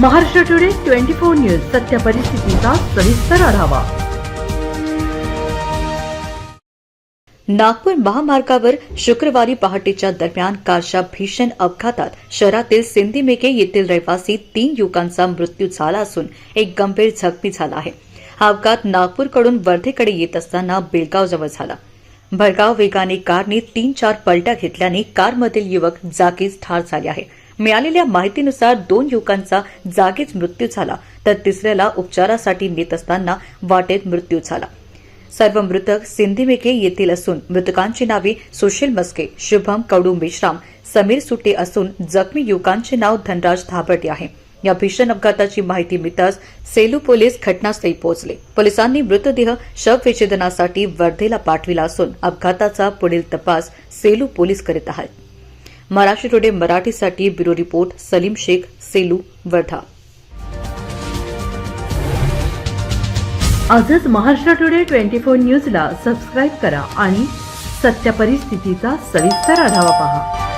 Maharashtra today twenty four news सत्य परिस्थितीचा सविस्तर आढावा. नागपूर महामार्गावर शुक्रवारी पहाटेच्या दरम्यान कारच्या भीषण अपघातात शहरातील सिंधीमेके येथील रहिवासी तीन युवकांचा मृत्यू झाला असून एक गंभीर जखमी झाला आहे. हा अपघात नागपूरकडून वर्धेकडे येत असताना बेळगावजवळ झाला. भरगाव वेगाने कारने तीन चार पलट्या घेतल्याने कारमधील युवक जागीच ठार झाले आहे. मिळालेल्या माहितीनुसार दोन युवकांचा जागीच मृत्यू झाला तर तिसऱ्याला उपचारासाठी नेत असताना वाटेत मृत्यू झाला. सर्व मृतक सिंधीमेके येथील असून मृतकांची नावे सुशील मस्के शुभम कडू मेश्राम समीर सुटे असून जखमी युवकांचे नाव धनराज धाबर्टे आहे. या भीषण अपघाताची माहिती मिळताच सेलू पोलीस घटनास्थळी पोहोचले. पोलिसांनी मृतदेह शवविच्छेदनासाठी वर्धेला पाठविला असून अपघाताचा पुढील तपास सेलू पोलीस करीत आहेत. महाराष्ट्र टुडे मराठीसाठी ब्युरो रिपोर्ट सलीम शेख सेलू वर्धा. आजच महाराष्ट्र टुडे ट्वेंटी फोर न्यूजला सबस्क्राईब करा आणि सत्य परिस्थितीचा सविस्तर आढावा पहा.